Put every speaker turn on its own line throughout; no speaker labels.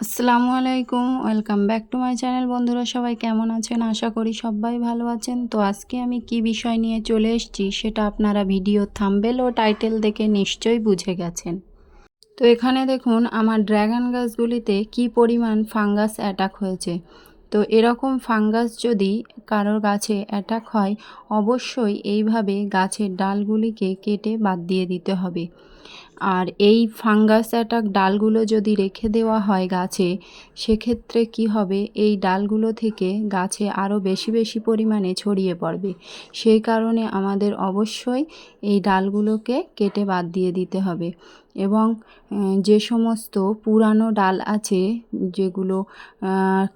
আসসালামু আলাইকুম, welcome back to my channel. বন্ধুরা, সবাই কেমন আছেন? আশা করি সবাই ভালো আছেন। তো আজকে আমি কি বিষয় নিয়ে চলে এসেছি সেটা আপনারা ভিডিও থাম্বেল ও টাইটেল দেখে নিশ্চয়ই বুঝে গেছেন। তো এখানে দেখুন, আমার ড্র্যাগন গাছগুলিতে কি পরিমাণ ফাঙ্গাস অ্যাটাক হয়েছে। তো এরকম ফাঙ্গাস যদি কারোর গাছে অ্যাটাক হয়, অবশ্যই এইভাবে গাছের ডালগুলিকে কেটে বাদ দিয়ে দিতে হবে। আর এই ফাঙ্গাস অ্যাটাক ডালগুলো যদি রেখে দেওয়া হয় গাছে, সেক্ষেত্রে কি হবে? এই ডালগুলো থেকে গাছে আরও বেশি বেশি পরিমাণে ছড়িয়ে পড়বে। সেই কারণে আমাদের অবশ্যই এই ডালগুলোকে কেটে বাদ দিয়ে দিতে হবে। এবং যে সমস্ত পুরানো ডাল আছে, যেগুলো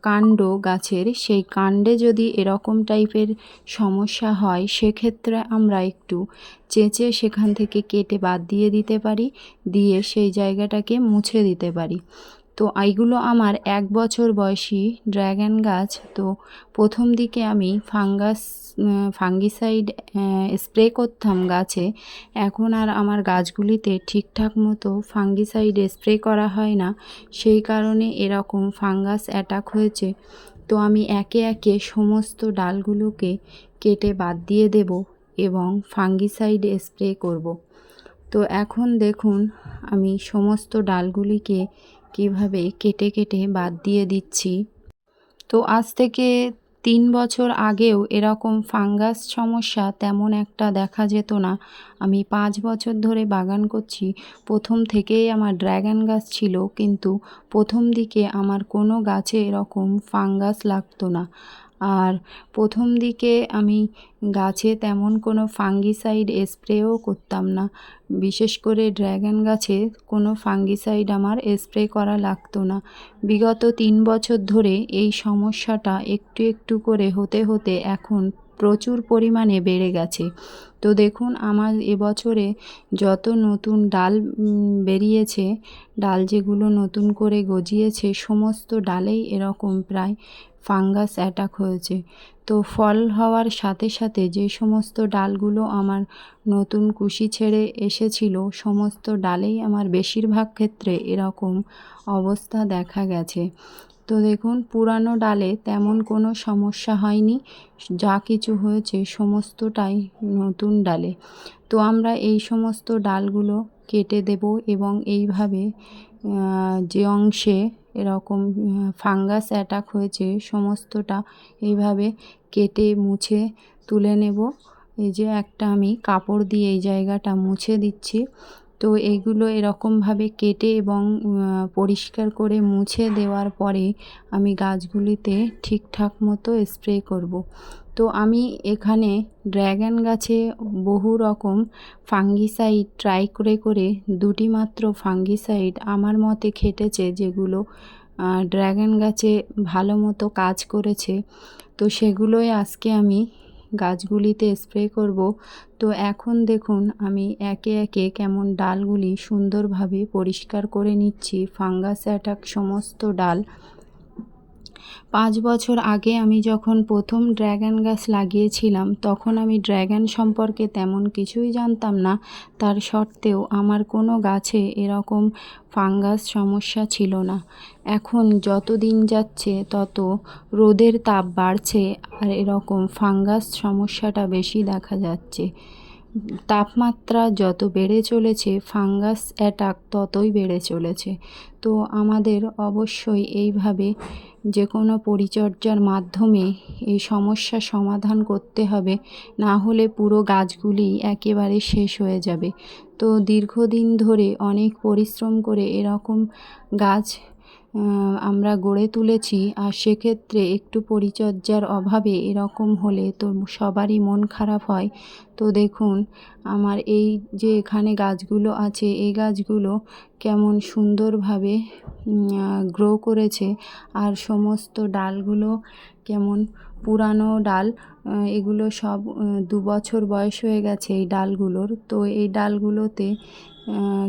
কাণ্ড গাছের, সেই কাণ্ডে যদি এরকম টাইপের সমস্যা হয়, সেক্ষেত্রে আমরা একটু চেঁচে সেখান থেকে কেটে বাদ দিয়ে দিতে পারি, দিয়ে সেই জায়গাটাকে মুছে দিতে পারি। তো এইগুলো আমার এক বছর বয়সী ড্র্যাগন গাছ। তো প্রথম দিকে আমি ফাঙ্গাস ফাঙ্গিসাইড স্প্রে করতাম গাছে। এখন আর আমার গাছগুলিতে ঠিকঠাক মতো ফাঙ্গিসাইড স্প্রে করা হয় না। সেই কারণে এরকম ফাঙ্গাস অ্যাটাক হয়েছে। তো আমি একে একে সমস্ত ডালগুলোকে কেটে বাদ দিয়ে দেব এবং ফাঙ্গিসাইড স্প্রে করব। তো এখন দেখুন, আমি সমস্ত ডালগুলিকে কীভাবে কেটে কেটে বাদ দিয়ে দিচ্ছি? তো আজ থেকে তিন বছর আগেও এরকম ফাঙ্গাস সমস্যা তেমন একটা দেখা যেত না। আমি পাঁচ বছর ধরে বাগান করছি। প্রথম থেকেই আমার ড্র্যাগন গাছ ছিল, কিন্তু প্রথম দিকে আমার কোনো গাছে এরকম ফাঙ্গাস লাগতো না। আর প্রথম দিকে আমি গাছে তেমন কোনো ফাঙ্গিসাইড স্প্রেও করতাম না। বিশেষ করে ড্র্যাগন গাছে কোনো ফাঙ্গিসাইড আমার স্প্রে করা লাগতো না। বিগত তিন বছর ধরে এই সমস্যাটা একটু একটু করে হতে হতে এখন প্রচুর পরিমাণে বেড়ে গেছে। তো দেখুন, আমার এবছরে যত নতুন ডাল বেরিয়েছে, ডাল যেগুলো নতুন করে গজিয়েছে, সমস্ত ডালেই এরকম প্রায় ফাঙ্গাস অ্যাটাক হয়েছে। তো ফল হওয়ার সাথে সাথে যে সমস্ত ডালগুলো আমার নতুন কুশি ছেড়ে এসেছিল, সমস্ত ডালেই আমার বেশিরভাগ ক্ষেত্রে এরকম অবস্থা দেখা গেছে। তো দেখুন, পুরানো ডালে তেমন কোনো সমস্যা হয়নি। যা কিছু হয়েছে সমস্তটাই নতুন ডালে। তো আমরা এই সমস্ত ডালগুলো কেটে দেব এবং এইভাবে যে অংশে এরকম ফাঙ্গাস অ্যাটাক হয়েছে সমস্তটা এইভাবে কেটে মুছে তুলে নেব। এই যে একটা আমি কাপড় দিয়ে এই জায়গাটা মুছে দিচ্ছি। তো এইগুলো এরকমভাবে কেটে এবং পরিষ্কার করে মুছে দেওয়ার পরে আমি গাছগুলিতে ঠিকঠাক মতো স্প্রে করব। তো আমি এখানে ড্র্যাগন গাছে বহু রকম ফাঙ্গিসাইড ট্রাই করে করে দুটি মাত্র ফাঙ্গিসাইড আমার মতে খেটেছে যেগুলো ড্র্যাগন গাছে ভালো মতো কাজ করেছে তো সেগুলোই আজকে আমি গাছগুলিতে স্প্রে করব। তো এখন দেখুন, আমি একে একে কেমন ডালগুলি সুন্দরভাবে পরিষ্কার করে নিচ্ছি। ফাঙ্গাস অ্যাটাক সমস্ত ডাল। পাঁচ বছর আগে আমি যখন প্রথম ড্র্যাগন গাছ লাগিয়েছিলাম, তখন আমি ড্র্যাগন সম্পর্কে তেমন কিছুই জানতাম না। তার সত্ত্বেও আমার কোনো গাছে এরকম ফাঙ্গাস সমস্যা ছিল না। এখন যত দিন যাচ্ছে, তত রোদের তাপ বাড়ছে আর এরকম ফাঙ্গাস সমস্যাটা বেশি দেখা যাচ্ছে। তাপমাত্রা যত বেড়ে চলেছে, ফাঙ্গাস অ্যাটাক ততই বেড়ে চলেছে। তো আমাদের অবশ্যই এইভাবে যে কোনো পরিচর্যার মাধ্যমে এই সমস্যা সমাধান করতে হবে, না হলে পুরো গাছগুলি একেবারে শেষ হয়ে যাবে। তো দীর্ঘদিন ধরে অনেক পরিশ্রম করে এরকম গাছ আমরা গড়ে তুলেছি, আর সেক্ষেত্রে একটু পরিচর্যার অভাবে এরকম হলে তো সবারই মন খারাপ হয়। তো দেখুন, আমার এই যে এখানে গাছগুলো আছে, এই গাছগুলো কেমন সুন্দরভাবে গ্রো করেছে, আর সমস্ত ডালগুলো কেমন পুরানো ডাল এগুলো সব দু বছর বয়স হয়ে গেছে এই ডালগুলোর। তো এই ডালগুলোতে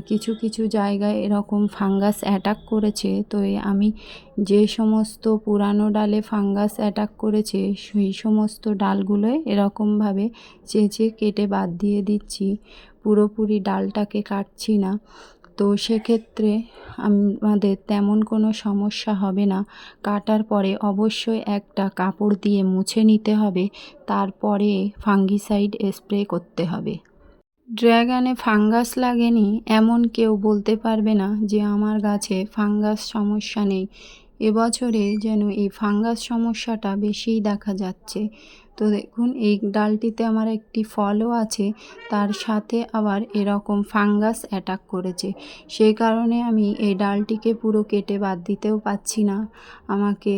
কিছু কিছু জায়গায় এরকম ফাঙ্গাস অ্যাটাক করেছে। তো আমি যে সমস্ত পুরানো ডালে ফাঙ্গাস অ্যাটাক করেছে, সেই সমস্ত ডালগুলোয় এরকমভাবে চেঁচে কেটে বাদ দিয়ে দিচ্ছি। পুরোপুরি ডালটাকে কাটছি না। তো সেক্ষেত্রে আমাদের তেমন কোনো সমস্যা হবে না। কাটার পরে অবশ্যই একটা কাপড় দিয়ে মুছে নিতে হবে। তারপরে ফাঙ্গিসাইড স্প্রে করতে হবে। ড্র্যাগনে ফাঙ্গাস লাগেনি, এমন কেউ বলতে পারবে না যে আমার গাছে ফাঙ্গাস সমস্যা নেই। এবছরে যেন এই ফাঙ্গাস সমস্যাটা বেশিই দেখা যাচ্ছে। তো দেখুন, এই ডালটিতে আমার একটি ফলও আছে। তার সাথে আবার এরকম ফাঙ্গাস অ্যাটাক করেছে। সেই কারণে আমি এই ডালটিকে পুরো কেটে বাদ দিতেও পাচ্ছি না। আমাকে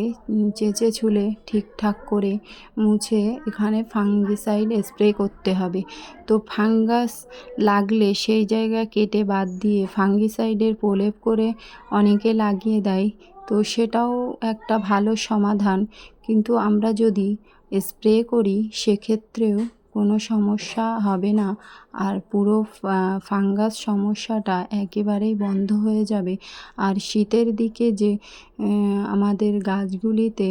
চেঁচে ছুলে ঠিকঠাক করে মুছে এখানে ফাঙ্গিসাইড স্প্রে করতে হবে। তো ফাঙ্গাস লাগলে সেই জায়গা কেটে বাদ দিয়ে ফাঙ্গিসাইডের প্রলেপ করে অনেকে লাগিয়ে দেয়। তো সেটাও একটা ভালো সমাধান। কিন্তু আমরা যদি স্প্রে করি, সেক্ষেত্রেও কোনো সমস্যা হবে না। আর পুরো ফাঙ্গাস সমস্যাটা একেবারেই বন্ধ হয়ে যাবে। আর শীতের দিকে যে আমাদের গাছগুলিতে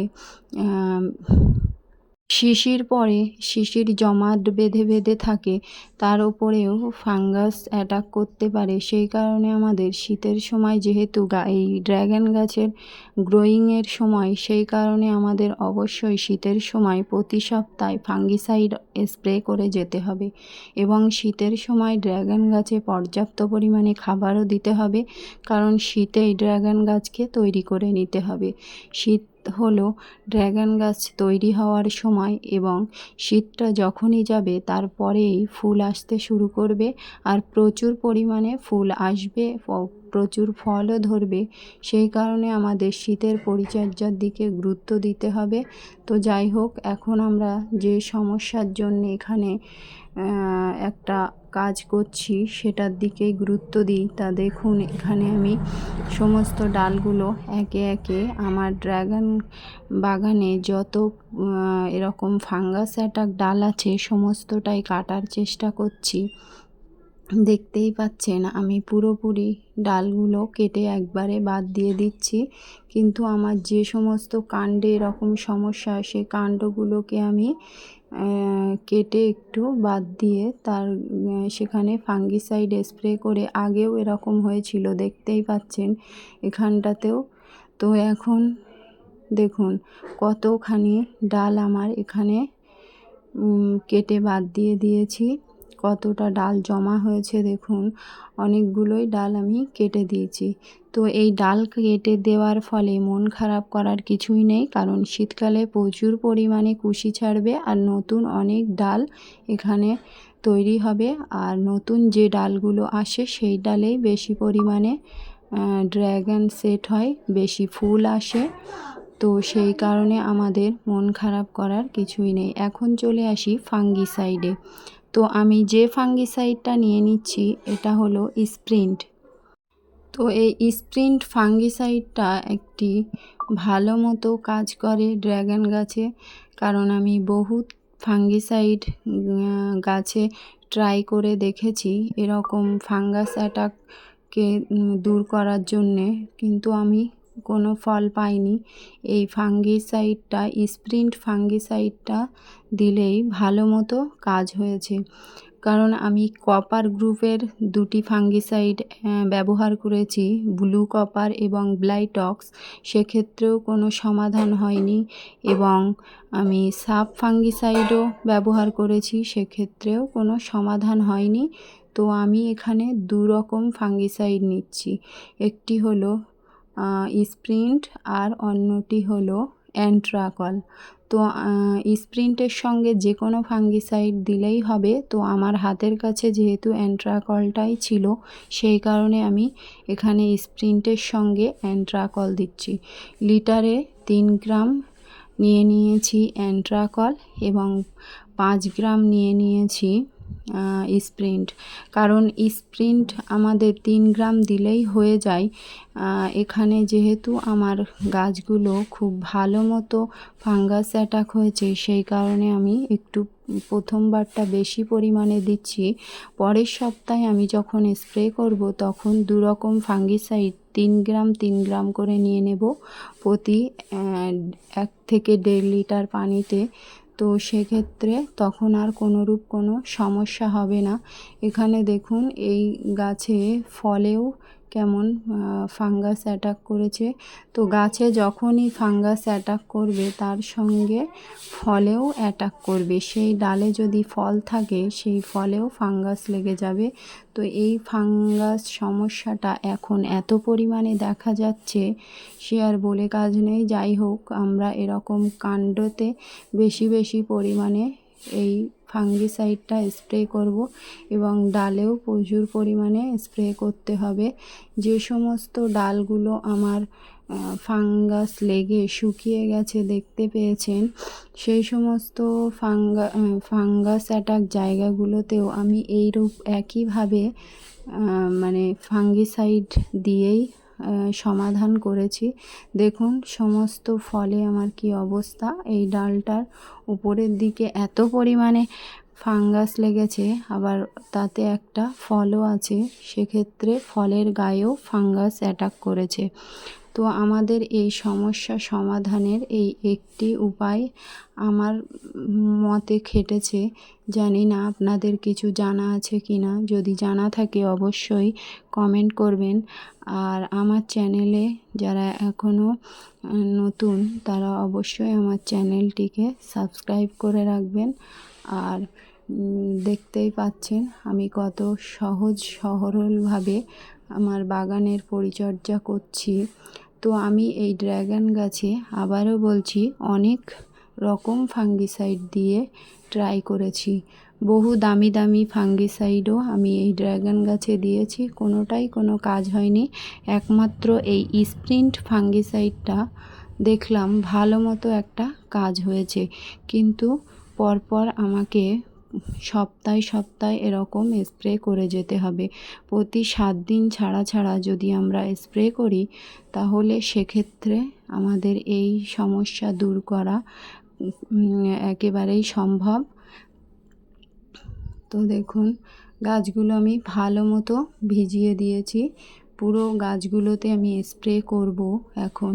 শিশির পরে শিশির জমাট বেঁধে বেঁধে থাকে, তার ওপরেও ফাঙ্গাস অ্যাটাক করতে পারে। সেই কারণে আমাদের শীতের সময় যেহেতু এই ড্র্যাগন গাছের গ্রোয়িংয়ের সময়, সেই কারণে আমাদের অবশ্যই শীতের সময় প্রতি সপ্তাহে ফাঙ্গিসাইড স্প্রে করে যেতে হবে এবং শীতের সময় ড্র্যাগন গাছে পর্যাপ্ত পরিমাণে খাবারও দিতে হবে, কারণ শীতেই ড্র্যাগন গাছকে তৈরি করে নিতে হবে। শীত হলো ড্র্যাগন গাছ তৈরি হওয়ার সময় এবং শীতটা যখনই যাবে তারপরেই ফুল আসতে শুরু করবে আর প্রচুর পরিমাণে ফুল আসবে প্রচুর ফলও ধরবে। সেই কারণে আমাদের শীতের পরিচর্যার দিকে গুরুত্ব দিতে হবে। তো যাই হোক, এখন আমরা যে সমস্যার জন্য এখানে একটা কাজ করছি, সেটার দিকেই গুরুত্ব দিই। তা দেখুন, এখানে আমি সমস্ত ডালগুলো একে একে আমার ড্র্যাগন বাগানে যত এরকম ফাঙ্গাস অ্যাটাক ডাল আছে, সমস্তটাই কাটার চেষ্টা করছি। দেখতেই পাচ্ছেন, আমি পুরোপুরি ডালগুলো কেটে একবারে বাদ দিয়ে দিচ্ছি। কিন্তু আমার যে সমস্ত কাণ্ডে এরকম সমস্যা সে কাণ্ডগুলোকে আমি কেটে একটু বাদ দিয়ে তার সেখানে ফাঙ্গিসাইড স্প্রে করে আগেও এরকম হয়েছিল, দেখতেই পাচ্ছেন এখানটাতেও। তো এখন দেখুন, কতখানি ডাল আমার এখানে কেটে বাদ দিয়ে দিয়েছি। কতটা ডাল জমা হয়েছে দেখুন, অনেকগুলোই ডাল আমি কেটে দিয়েছি। তো এই ডাল কেটে দেওয়ার ফলে মন খারাপ করার কিছুই নেই, কারণ শীতকালে প্রচুর পরিমাণে কুশি ছাড়বে আর নতুন অনেক ডাল এখানে তৈরি হবে। আর নতুন যে ডালগুলো আসে, সেই ডালেই বেশি পরিমাণে ড্র্যাগন সেট হয়, বেশি ফুল আসে। তো সেই কারণে আমাদের মন খারাপ করার কিছুই নেই। এখন চলে আসি ফাঙ্গিসাইডে। তো আমি যে ফাঙ্গিসাইডটা নিয়ে নিচ্ছি, এটা হলো স্প্রিন্ট তো এই স্প্রিন্ট ফাঙ্গিসাইডটা একটি ভালো মতো কাজ করে ড্র্যাগন গাছে, কারণ আমি বহুত ফাঙ্গিসাইড গাছে ট্রাই করে দেখেছি এরকম ফাঙ্গাস অ্যাটাককে দূর করার জন্যে। কিন্তু আমি কোনো ফল পাইনি। এই ফাঙ্গিসাইডটা, স্প্রিন্ট ফাঙ্গিসাইডটা দিলেই ভালো মতো কাজ হয়েছে। কারণ আমি কপার গ্রুপের দুটি ফাঙ্গিসাইড ব্যবহার করেছি, ব্লু কপার এবং ব্লাইটক্স। সেক্ষেত্রেও কোনো সমাধান হয়নি এবং আমি সাব ফাঙ্গিসাইডও ব্যবহার করেছি, সেক্ষেত্রেও কোনো সমাধান হয়নি। তো আমি এখানে দু রকম ফাঙ্গিসাইড নিচ্ছি। একটি হলো স্প্রিন্ট আর অন্যটি হলো অ্যান্ট্রাকল। তো স্প্রিন্টের সঙ্গে যে কোনো ফাঙ্গিসাইড দিলেই হবে। তো, আমার হাতের কাছে যেহেতু অ্যান্ট্রাকলটাই ছিল, সেই কারণে আমি এখানে স্প্রিন্টের সঙ্গে অ্যান্ট্রাকল দিচ্ছি। লিটারে তিন গ্রাম নিয়ে নিয়েছি অ্যান্ট্রাকল এবং পাঁচ গ্রাম নিয়ে নিয়েছি স্প্রিন্ট কারণ স্প্রিন্ট আমাদের তিন গ্রাম দিলেই হয়ে যায়। এখানে যেহেতু আমার গাছগুলো খুব ভালো মতো ফাঙ্গাস অ্যাটাক হয়েছে, সেই কারণে আমি একটু প্রথমবারটা বেশি পরিমাণে দিচ্ছি। পরের সপ্তাহে আমি যখন স্প্রে করব, তখন দু রকম ফাঙ্গিসাইড তিন গ্রাম তিন গ্রাম করে নিয়ে নেব প্রতি এক থেকে দেড় লিটার পানিতে। তো সেক্ষেত্রে তখন আর কোনোরূপ কোনো সমস্যা হবে না। এখানে দেখুন এই গাছে ফলেও কেমন ফাঙ্গাস অ্যাটাক করেছে। তো গাছে যখনই ফাঙ্গাস অ্যাটাক করবে, তার সঙ্গে ফলেও অ্যাটাক করবে। সেই ডালে যদি ফল থাকে, সেই ফলেও ফাঙ্গাস লেগে যাবে। তো এই ফাঙ্গাস সমস্যাটা এখন এত পরিমাণে দেখা যাচ্ছে, সে আর বলে কাজ নেই। যাই হোক, আমরা এরকম কাণ্ডতে বেশি বেশি পরিমাণে এই ফাঙ্গিসাইডটা স্প্রে করব এবং ডালেও প্রচুর পরিমাণে স্প্রে করতে হবে। যে সমস্ত ডালগুলো আমার ফাঙ্গাস লেগে শুকিয়ে গেছে দেখতে পেয়েছেন, সেই সমস্ত ফাঙ্গা ফাঙ্গাস অ্যাটাক জায়গাগুলোতেও আমি এইরূপ একইভাবে মানে ফাঙ্গিসাইড দিয়েই সমাধান করেছি। দেখুন, সমস্ত ফলে আমার কি অবস্থা? এই ডালটার উপরের দিকে এত পরিমাণে ফাঙ্গাস লেগেছে, আবার তাতে একটা ফলও আছে। সেক্ষেত্রে ফলের গায়েও ফাঙ্গাস অ্যাটাক করেছে। তো আমাদের এই সমস্যা সমাধানের এই একটি উপায় আমার মতে খেটেছে। জানি না আপনাদের কিছু জানা আছে কি না যদি জানা থাকে অবশ্যই কমেন্ট করবেন। আর আমার চ্যানেলে যারা এখনও নতুন, তারা অবশ্যই আমার চ্যানেলটিকে সাবস্ক্রাইব করে রাখবেন। আর দেখতেই পাচ্ছেন আমি কত সহজ সরলভাবে আমার বাগানের পরিচর্যা করছি। তো আমি এই ড্র্যাগন গাছে আবারও বলছি, অনেক রকম ফাঙ্গিসাইড দিয়ে ট্রাই করেছি। বহু দামি দামি ফাঙ্গিসাইডও আমি এই ড্র্যাগন গাছে দিয়েছি, কোনোটাই কোনো কাজ হয়নি। একমাত্র এই স্প্রিন্ট ফাঙ্গিসাইডটা দেখলাম ভালো মতো একটা কাজ হয়েছে। কিন্তু পরপর আমাকে সপ্তাহে সপ্তাহে এরকম স্প্রে করে যেতে হবে। প্রতি সাত দিন ছাড়া ছাড়া যদি আমরা স্প্রে করি, তাহলে সেক্ষেত্রে আমাদের এই সমস্যা দূর করা একেবারেই সম্ভব। তো দেখুন, গাছগুলো আমি ভালো মতো ভিজিয়ে দিয়েছি। পুরো গাছগুলোতে আমি স্প্রে করব এখন।